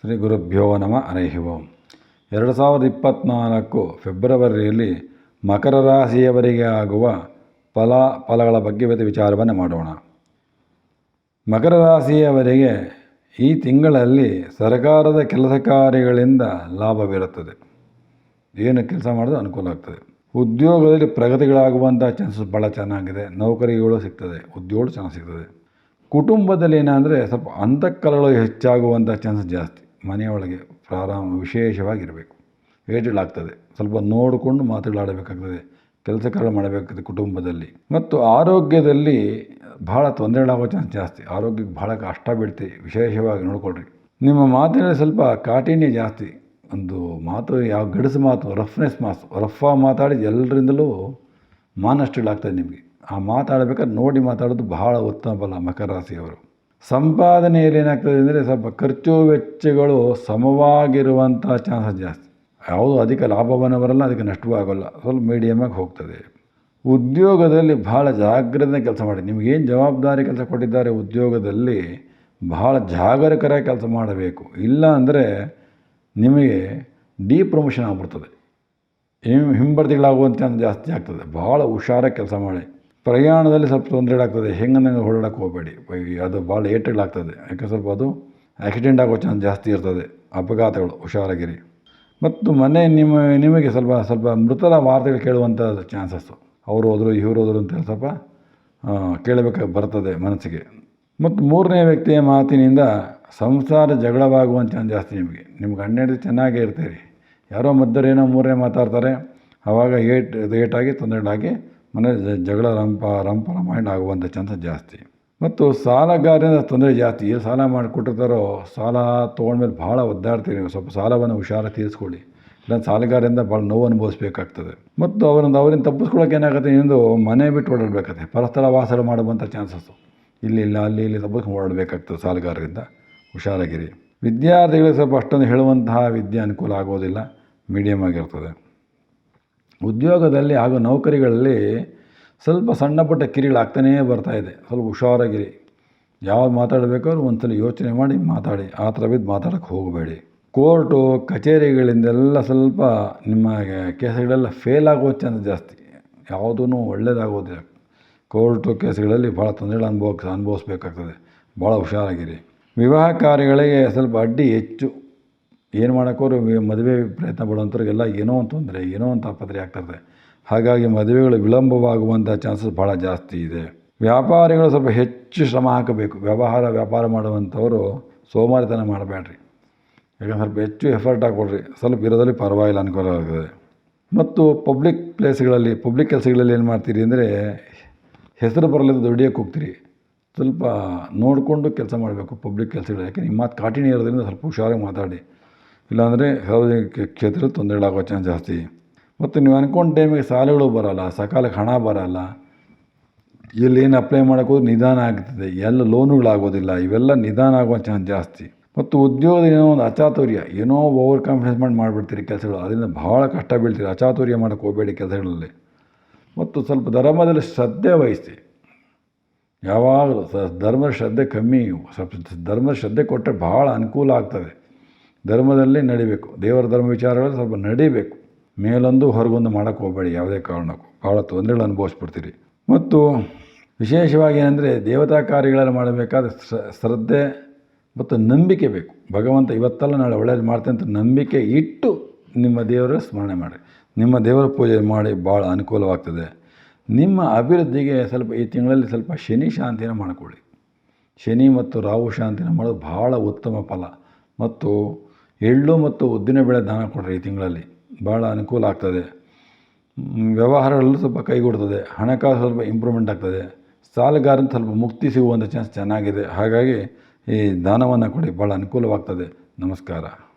ಶ್ರೀ ಗುರುಭ್ಯೋ ನಮ. ಹರೈಃ ಎರಡು ಸಾವಿರದ ಇಪ್ಪತ್ತ್ನಾಲ್ಕು ಫೆಬ್ರವರಿಯಲ್ಲಿ ಮಕರ ರಾಶಿಯವರಿಗೆ ಆಗುವ ಫಲ, ಫಲಗಳ ಬಗ್ಗೆ ಇವತ್ತು ವಿಚಾರವನ್ನು ಮಾಡೋಣ. ಮಕರ ರಾಶಿಯವರಿಗೆ ಈ ತಿಂಗಳಲ್ಲಿ ಸರ್ಕಾರದ ಕೆಲಸ ಕಾರ್ಯಗಳಿಂದ ಲಾಭವಿರುತ್ತದೆ ಏನು ಕೆಲಸ ಮಾಡೋದು ಅನುಕೂಲ ಆಗ್ತದೆ. ಉದ್ಯೋಗದಲ್ಲಿ ಪ್ರಗತಿಗಳಾಗುವಂಥ ಚಾನ್ಸಸ್ ಭಾಳ ಚೆನ್ನಾಗಿದೆ. ನೌಕರಿಗಳು ಸಿಗ್ತದೆ. ಉದ್ಯೋಗಗಳು ಚೆನ್ನಾಗಿ ಸಿಗ್ತದೆ. ಕುಟುಂಬದಲ್ಲಿ ಏನಂದರೆ ಸ್ವಲ್ಪ ಅಂತಃಕಲಗಳು ಹೆಚ್ಚಾಗುವಂಥ ಚಾನ್ಸಸ್ ಜಾಸ್ತಿ. ಮನೆಯೊಳಗೆ ಪ್ರಾರಂಭ ವಿಶೇಷವಾಗಿರಬೇಕು. ಏಟುಗಳಾಗ್ತದೆ ಸ್ವಲ್ಪ ನೋಡಿಕೊಂಡು ಮಾತುಗಳಾಡಬೇಕಾಗ್ತದೆ. ಕೆಲಸ ಕಾರ್ಯ ಮಾಡಬೇಕಾಗ್ತದೆ ಕುಟುಂಬದಲ್ಲಿ. ಮತ್ತು ಆರೋಗ್ಯದಲ್ಲಿ ಭಾಳ ತೊಂದರೆಗಳಾಗೋ ಚಾನ್ಸ್ ಜಾಸ್ತಿ. ಆರೋಗ್ಯಕ್ಕೆ ಭಾಳ ಕಷ್ಟ ಬೀಳ್ತೀವಿ ವಿಶೇಷವಾಗಿ ನೋಡಿಕೊಳ್ರಿ. ನಿಮ್ಮ ಮಾತಿನಲ್ಲಿ ಸ್ವಲ್ಪ ಕಾಠಿಣ್ಯ ಜಾಸ್ತಿ. ಒಂದು ಮಾತು, ಯಾವ ಗಡಸು ಮಾತು ರಫ್ನೆಸ್ ಮಾತು ರಫ್ಫಾ ಮಾತಾಡಿ ಎಲ್ಲರಿಂದಲೂ ಮಾನಷ್ಟುಗಳಾಗ್ತದೆ ನಿಮಗೆ. ಆ ಮಾತಾಡಬೇಕಾದ್ರೆ ನೋಡಿ ಮಾತಾಡೋದು ಬಹಳ ಉತ್ತಮ ಬಲ ಮಕರ ರಾಶಿಯವರು. ಸಂಪಾದನೆಯಲ್ಲಿ ಏನಾಗ್ತದೆ ಅಂದರೆ ಸ್ವಲ್ಪ ಖರ್ಚು ವೆಚ್ಚಗಳು ಸಮವಾಗಿರುವಂಥ ಚಾನ್ಸಸ್ ಜಾಸ್ತಿ. ಯಾವುದು ಅಧಿಕ ಲಾಭವನ್ನು ಬರಲ್ಲ, ಅದಕ್ಕೆ ನಷ್ಟವೂ ಆಗೋಲ್ಲ. ಸ್ವಲ್ಪ ಮೀಡಿಯಮಾಗಿ ಹೋಗ್ತದೆ. ಉದ್ಯೋಗದಲ್ಲಿ ಭಾಳ ಜಾಗ್ರತೆ ಕೆಲಸ ಮಾಡಿ. ನಿಮಗೇನು ಜವಾಬ್ದಾರಿ ಕೆಲಸ ಕೊಟ್ಟಿದ್ದಾರೆ ಉದ್ಯೋಗದಲ್ಲಿ ಭಾಳ ಜಾಗರೂಕರಾಗಿ ಕೆಲಸ ಮಾಡಬೇಕು. ಇಲ್ಲ ಅಂದರೆ ನಿಮಗೆ ಡಿ ಪ್ರಮೋಷನ್ ಆಗ್ಬಿಡ್ತದೆ ಹಿಂಬಡ್ತಿಗಳಾಗುವಂಥ ಜಾಸ್ತಿ ಆಗ್ತದೆ. ಭಾಳ ಹುಷಾರಾಗಿ ಕೆಲಸ ಮಾಡಿ. ಪ್ರಯಾಣದಲ್ಲಿ ಸ್ವಲ್ಪ ತೊಂದರೆಗಳಾಗ್ತದೆ ಹೆಂಗಂದಂಗೆ ಹೊರಡಕ್ಕೆ ಹೋಗಬೇಡಿ. ಅದು ಭಾಳ ಏಟುಗಳಾಗ್ತದೆ ಯಾಕೆ ಸ್ವಲ್ಪ ಅದು ಆಕ್ಸಿಡೆಂಟ್ ಆಗೋ ಚಾನ್ಸ್ ಜಾಸ್ತಿ ಇರ್ತದೆ. ಅಪಘಾತಗಳು, ಹುಷಾರಾಗಿರಿ. ಮತ್ತು ಮನೆ ನಿಮ್ಮ, ನಿಮಗೆ ಸ್ವಲ್ಪ ಸ್ವಲ್ಪ ಮೃತರ ವಾರ್ತೆಗಳು ಕೇಳುವಂಥ ಚಾನ್ಸಸ್ಸು ಅವರು ಹೋದರು, ಇವರು ಹೋದರು ಅಂತ ಸ್ವಲ್ಪ ಕೇಳಬೇಕಾಗಿ ಬರ್ತದೆ ಮನಸ್ಸಿಗೆ. ಮತ್ತು ಮೂರನೇ ವ್ಯಕ್ತಿಯ ಮಾತಿನಿಂದ ಸಂಸಾರ ಜಗಳವಾಗುವಂಥ ಚಾನ್ಸ್ ಜಾಸ್ತಿ ನಿಮಗೆ. ನಿಮ್ಗೆ ಹನ್ನೆರಡು ಚೆನ್ನಾಗೇ ಇರ್ತೀರಿ. ಯಾರೋ ಮದ್ದರೇನೋ ಮೂರನೇ ಮಾತಾಡ್ತಾರೆ. ಆವಾಗ ಏಟ್ ಏಟಾಗಿ ತೊಂದರೆಗಳಾಗಿ ಮನೆ ಜಗಳ ರಂಪ ರಂಪ ರಮಾಯಣ ಆಗುವಂಥ ಚಾನ್ಸಸ್ ಜಾಸ್ತಿ. ಮತ್ತು ಸಾಲಗಾರರಿಂದ ತೊಂದರೆ ಜಾಸ್ತಿ. ಏನು ಸಾಲ ಮಾಡಿಕೊಟ್ಟಿರ್ತಾರೋ ಸಾಲ ತೊಗೊಂಡ್ಮೇಲೆ ಭಾಳ ಒದ್ದಾಡ್ತೀರಿ ಸ್ವಲ್ಪ ಸಾಲವನ್ನು ಹುಷಾರಾಗಿ ತೀರಿಸ್ಕೊಳ್ಳಿ. ಇಲ್ಲ ಸಾಲಗಾರರಿಂದ ಭಾಳ ನೋವು ಅನುಭವಿಸ್ಬೇಕಾಗ್ತದೆ. ಮತ್ತು ಅವರಿಂದ ಅವರಿಂದ ತಪ್ಪಿಸ್ಕೊಳ್ಳೋಕೆ ಏನಾಗುತ್ತೆ ಎಂದು ಮನೆ ಬಿಟ್ಟು ಓಡಾಡಬೇಕಾಗ್ತದೆ. ಪರಸ್ಥಳ ವಾಸ ಮಾಡುವಂಥ ಚಾನ್ಸಸ್ಸು ಇಲ್ಲಿ, ಇಲ್ಲ, ಅಲ್ಲಿ, ಇಲ್ಲಿ ತಪ್ಪಿಸ್ಕೊಂಡು ಓಡಾಡಬೇಕಾಗ್ತದೆ ಸಾಲಗಾರರಿಂದ. ಹುಷಾರಾಗಿರಿ. ವಿದ್ಯಾರ್ಥಿಗಳಿಗೆ ಸ್ವಲ್ಪ ಅಷ್ಟೊಂದು ಹೇಳುವಂತಹ ವಿದ್ಯೆ ಅನುಕೂಲ ಆಗೋದಿಲ್ಲ. ಮೀಡಿಯಮ್ ಆಗಿರ್ತದೆ. ಉದ್ಯೋಗದಲ್ಲಿ ಹಾಗೂ ನೌಕರಿಗಳಲ್ಲಿ ಸ್ವಲ್ಪ ಸಣ್ಣ ಪುಟ್ಟ ಕಿರಿಗಳಾಗ್ತಾನೇ ಬರ್ತಾಯಿದೆ ಸ್ವಲ್ಪ ಹುಷಾರಾಗಿರಿ. ಯಾವ್ದು ಮಾತಾಡಬೇಕಾದ್ರೂ ಒಂದ್ಸಲ ಯೋಚನೆ ಮಾಡಿ ಮಾತಾಡಿ. ಆ ಥರ ಬಿದ್ದು ಮಾತಾಡೋಕ್ಕೆ ಹೋಗಬೇಡಿ. ಕೋರ್ಟು, ಕಚೇರಿಗಳಿಂದೆಲ್ಲ ಸ್ವಲ್ಪ ನಿಮ್ಮ ಕೇಸುಗಳೆಲ್ಲ ಫೇಲ್ ಆಗೋ ಚಾನ್ಸ್ ಜಾಸ್ತಿ. ಯಾವುದೂ ಒಳ್ಳೆಯದಾಗೋದಿಲ್ಲ ಕೋರ್ಟು, ಕೇಸ್ಗಳಲ್ಲಿ ಭಾಳ ತೊಂದರೆಗಳು ಅನುಭವ ಅನುಭವಿಸ್ಬೇಕಾಗ್ತದೆ. ಭಾಳ ಹುಷಾರಾಗಿರಿ. ವಿವಾಹ ಕಾರ್ಯಗಳಿಗೆ ಸ್ವಲ್ಪ ಅಡ್ಡಿ ಹೆಚ್ಚು. ಏನು ಮಾಡೋಕ್ಕೋರು ಮದುವೆ ಪ್ರಯತ್ನ ಪಡುವಂಥವ್ರಿಗೆಲ್ಲ ಏನೋ ಒಂದು ತೊಂದರೆ, ಏನೋ ಒಂದು ತಾಪತ್ರೆ ಆಗ್ತಿರ್ತದೆ ಹಾಗಾಗಿ ಮದುವೆಗಳು ವಿಳಂಬವಾಗುವಂಥ ಚಾನ್ಸಸ್ ಭಾಳ ಜಾಸ್ತಿ ಇದೆ. ವ್ಯಾಪಾರಿಗಳು ಸ್ವಲ್ಪ ಹೆಚ್ಚು ಶ್ರಮ ಹಾಕಬೇಕು. ವ್ಯವಹಾರ, ವ್ಯಾಪಾರ ಮಾಡುವಂಥವರು ಸೋಮಾರಿತನ ಮಾಡಬೇಡ್ರಿ. ಯಾಕಂದ್ರೆ ಸ್ವಲ್ಪ ಹೆಚ್ಚು ಎಫರ್ಟ್ ಹಾಕ್ಕೊಡ್ರಿ ಸ್ವಲ್ಪ ಇರೋದ್ರಲ್ಲಿ ಪರವಾಗಿಲ್ಲ ಅನುಕೂಲ ಆಗ್ತದೆ ಮತ್ತು ಪಬ್ಲಿಕ್ ಪ್ಲೇಸ್ಗಳಲ್ಲಿ, ಪಬ್ಲಿಕ್ ಕೆಲಸಗಳಲ್ಲಿ ಏನು ಮಾಡ್ತೀರಿ ಅಂದರೆ ಹೆಸರು ಬರಲಿದ್ದು ದುಡಿಯೋಕ್ಕೆ ಹೋಗ್ತೀರಿ. ಸ್ವಲ್ಪ ನೋಡಿಕೊಂಡು ಕೆಲಸ ಮಾಡಬೇಕು ಪಬ್ಲಿಕ್ ಕೆಲಸಗಳು. ಯಾಕೆ ನಿಮ್ಮ ಮಾತು ಕಾಠಿಣ್ಯ ಇರೋದ್ರಿಂದ ಸ್ವಲ್ಪ ಹುಷಾರಾಗಿ ಮಾತಾಡಿ. ಇಲ್ಲಾಂದರೆ ಸಾರ್ವಜನಿಕ ಕ್ಷೇತ್ರದಲ್ಲಿ ತೊಂದರೆಗಳಾಗೋ ಚಾನ್ಸ್ ಜಾಸ್ತಿ. ಮತ್ತು ನೀವು ಅಂದ್ಕೊಂಡ ಟೈಮಿಗೆ ಸಾಲಗಳು ಬರೋಲ್ಲ, ಸಕಾಲಕ್ಕೆ ಹಣ ಬರೋಲ್ಲ. ಏನು ಅಪ್ಲೈ ಮಾಡೋಕ್ಕೂ ನಿಧಾನ ಆಗ್ತದೆ. ಎಲ್ಲ ಲೋನುಗಳಾಗೋದಿಲ್ಲ ಇವೆಲ್ಲ ನಿಧಾನ ಆಗುವ ಚಾನ್ಸ್ ಜಾಸ್ತಿ. ಮತ್ತು ಉದ್ಯೋಗದ ಏನೋ ಒಂದು ಅಚಾತುರ್ಯ, ಏನೋ ಓವರ್ ಕಾನ್ಫಿಡೆನ್ಸ್ ಮಾಡಿ ಮಾಡಿಬಿಡ್ತೀರಿ ಕೆಲಸಗಳು. ಅದರಿಂದ ಭಾಳ ಕಷ್ಟ ಬೀಳ್ತೀರಿ, ಅಚಾತುರ್ಯ ಮಾಡೋಕ್ಕೆ ಹೋಗಬೇಡಿ ಕೆಲಸಗಳಲ್ಲಿ. ಮತ್ತು ಸ್ವಲ್ಪ ಧರ್ಮದಲ್ಲಿ ಶ್ರದ್ಧೆ ವಹಿಸಿ. ಯಾವಾಗಲೂ ಸ, ಧರ್ಮದ ಶ್ರದ್ಧೆ ಕಮ್ಮಿ. ಸ್ವಲ್ಪ ಧರ್ಮದ ಶ್ರದ್ಧೆ ಕೊಟ್ಟರೆ ಭಾಳ ಅನುಕೂಲ ಆಗ್ತದೆ. ಧರ್ಮದಲ್ಲಿ ನಡಿಬೇಕು. ದೇವರ ಧರ್ಮ ವಿಚಾರಗಳಲ್ಲಿ ಸ್ವಲ್ಪ ನಡಿಬೇಕು. ಮೇಲೊಂದು ಹೊರಗೊಂದು ಮಾಡೋಕ್ಕೆ ಹೋಗಬೇಡಿ ಯಾವುದೇ ಕಾರಣಕ್ಕೂ. ಭಾಳ ತೊಂದರೆಗಳು ಅನುಭವಿಸ್ಬಿಡ್ತೀರಿ. ಮತ್ತು ವಿಶೇಷವಾಗಿ ಏನಂದರೆ ದೇವತಾ ಕಾರ್ಯಗಳನ್ನು ಮಾಡಬೇಕಾದ ಶ್ರದ್ಧೆ ಮತ್ತು ನಂಬಿಕೆ ಬೇಕು. ಭಗವಂತ ಇವತ್ತಲ್ಲ ನಾಳೆ ಒಳ್ಳೇದು ಮಾಡ್ತೇನೆ ಅಂತ ನಂಬಿಕೆ ಇಟ್ಟು ನಿಮ್ಮ ದೇವರ ಸ್ಮರಣೆ ಮಾಡಿ. ನಿಮ್ಮ ದೇವರ ಪೂಜೆ ಮಾಡಿ ಭಾಳ ಅನುಕೂಲವಾಗ್ತದೆ. ನಿಮ್ಮ ಅಭಿವೃದ್ಧಿಗೆ ಸ್ವಲ್ಪ ಈ ತಿಂಗಳಲ್ಲಿ ಸ್ವಲ್ಪ ಶನಿ ಶಾಂತಿನ ಮಾಡಿಕೊಳ್ಳಿ. ಶನಿ ಮತ್ತು ರಾಹು ಶಾಂತಿನ ಮಾಡೋದು ಭಾಳ ಉತ್ತಮ ಫಲ. ಮತ್ತು ಎಳ್ಳು ಮತ್ತು ಉದ್ದಿನ ಬೇಳೆ ದಾನ ಕೊಡ್ರಿ ಈ ತಿಂಗಳಲ್ಲಿ. ಭಾಳ ಅನುಕೂಲ ಆಗ್ತದೆ. ವ್ಯವಹಾರಗಳಲ್ಲೂ ಸ್ವಲ್ಪ ಕೈಗೂಡ್ತದೆ ಹಣಕಾಸು ಸ್ವಲ್ಪ ಇಂಪ್ರೂವ್ಮೆಂಟ್ ಆಗ್ತದೆ. ಸಾಲಗಾರನ ಸ್ವಲ್ಪ ಮುಕ್ತಿ ಸಿಗುವಂಥ ಚಾನ್ಸ್ ಚೆನ್ನಾಗಿದೆ. ಹಾಗಾಗಿ ಈ ದಾನವನ್ನು ಕೊಡಿ. ಭಾಳ ಅನುಕೂಲವಾಗ್ತದೆ. ನಮಸ್ಕಾರ.